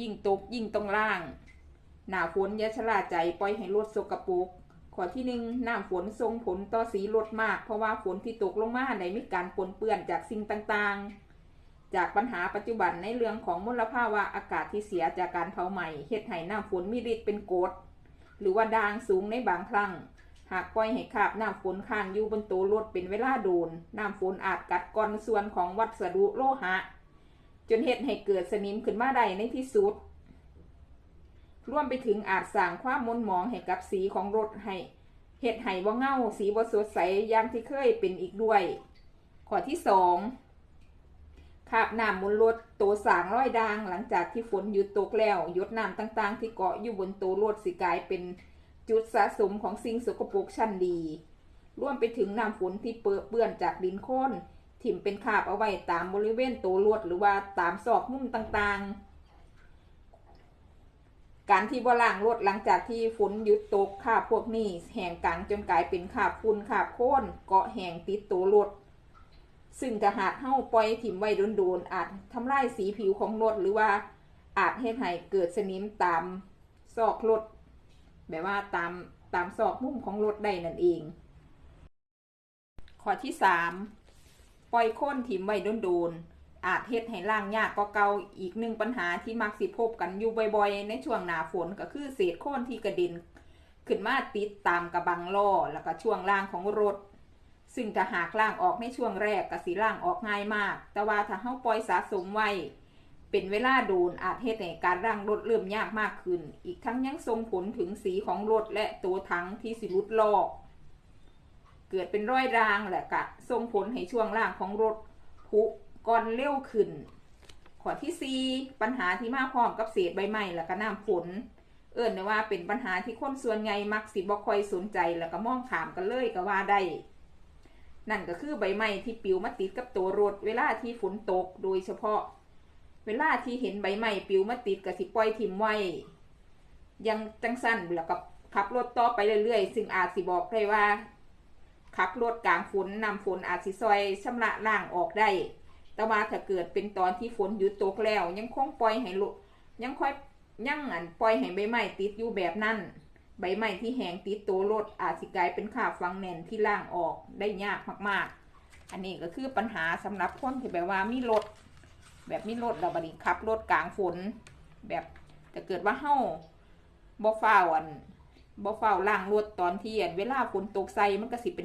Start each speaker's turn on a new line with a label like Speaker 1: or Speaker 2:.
Speaker 1: ยิ่งตกยิ่งต้องล่าง หน้าฝนยาชะลาใจปล่อยให้รถสกปรกข้อที่หนึ่งน้ำฝนส่งผลต่อสีรถมาก เพราะว่าฝนที่ตกลงมาได้มีการปนเปื้อนจากสิ่งต่างๆ จากปัญหาปัจจุบันในเรื่องของมลภาวะอากาศที่เสียจากการเผาไหม้เฮ็ดให้น้ำฝนมีฤทธิ์เป็นกรดหรือว่าด่างสูงในบางครั้งหากปล่อยให้คาบน้ำฝนค้างอยู่บนตัวรถเป็นเวลาโดนน้ำฝนอาจกัดกร่อนส่วนของวัสดุโลหะ จนเฮ็ดให้เกิดสนิมขึ้นมาได้ในที่สุดรวมไปถึงอาจสร้างความมนหมองให้กับสีของรถให้เฮ็ดให้บ่เงาสีบ่สดใสอย่างที่เคยเป็นอีกด้วย ข้อที่สองคราบน้ำบนรถตัวสางร้อยดางหลังจากที่ฝนหยุดตกแล้วหยดน้ำต่างๆ ที่เกาะอยู่บนตัวรถสิกลายเป็นจุดสะสมของสิ่งสกปรกชั้นดี ร่วมไปถึงน้ำฝนที่เปื้อนจากดินโคลน ถิ่มเป็นคาบเอาไว้ตามบริเวณตัวรถหรือว่าตามซอกมุมต่างๆ การที่บ่ล้างรถหลังจากที่ฝนหยุดตกคาบพวกนี้แห้งกังจนกลายเป็นคาบฝุ่นคาบโคลนเกาะแห้งติดตัวรถซึ่งถ้าหากเฮาปล่อยถิ่มไว้โดนๆอาจทำลายสีผิวของรถหรือว่าอาจเฮ็ดให้เกิดสนิมตามซอกรถแบบว่าตามตามซอกมุมของรถได้นั่นเอง ข้อที่สาม ปล่อยค่นถิ่มไว้โดนๆอาจเฮ็ดให้ล่างยากก็เก่าอีกหนึ่งปัญหาที่มักสิพบกันอยู่บ่อยๆ ในช่วงหนาฝนก็คือเศษโค่นที่กระเด็นขึ้นมาติดตามกระบังล้อแล้วก็ช่วงล่างของรถ ซึ่งถ้าหากล่างออกในช่วงแรกก็สิล่างออกง่ายมาก แต่ว่าถ้าเฮาปล่อยสะสมไว้เป็นเวลาโดนอาจเฮ็ดให้การร่างรถเริ่มยากมากขึ้น อีกทั้งยังส่งผลถึงสีของรถและตัวถังที่สิรุดลอก เกิดเป็นร้อยรางและกะส่งผลให้ช่วงล่างของรถผุก่อนเร็วขึ้น ข้อที่ 4 ปัญหาที่มาพร้อมกับเศษใบไม้และก็น้ำฝนเอิ่นว่าเป็นปัญหาที่คนส่วนใหญ่มักสิบ่ค่อยสนใจแล้วก็มองขามกันเลยก็ว่าได้นั่นก็คือใบไม้ที่ปิวมาติดกับตัวรถเวลาที่ฝนตกโดยเฉพาะ เวลาที่เห็นใบไม้ปิวมาติดก็สิปล่อยทิมไว้ ยังจังสั้นแล้วก็ขับรถต่อไปเรื่อยๆ ซึ่งอาจสิบอกได้ว่า ขับรถกลางฝนนำฝนอาจสิซอยชำระล่างออกได้ แต่ว่าถ้าเกิดเป็นตอนที่ฝนหยุดตกแล้ว ยังคงปล่อยให้รถยังค่อยยังอันปล่อยให้ใบไม้ติดอยู่แบบนั้นใบไม้ที่แห้งติดตัวรถอาจสิกลายเป็นขาฟังแน่นที่ล่างออกได้ยากมากๆ อันนี้ก็คือปัญหาสำหรับคนที่แบบว่ามีรถแบบมีรถเราบัดนี้ขับรถกลางฝน แบบจะเกิดว่าเฮ้าบ่ฟ้าวอันบ่ฟ้าวล่างรถตอนที่อันเวลาฝนตกใส่มันก็สิเป็น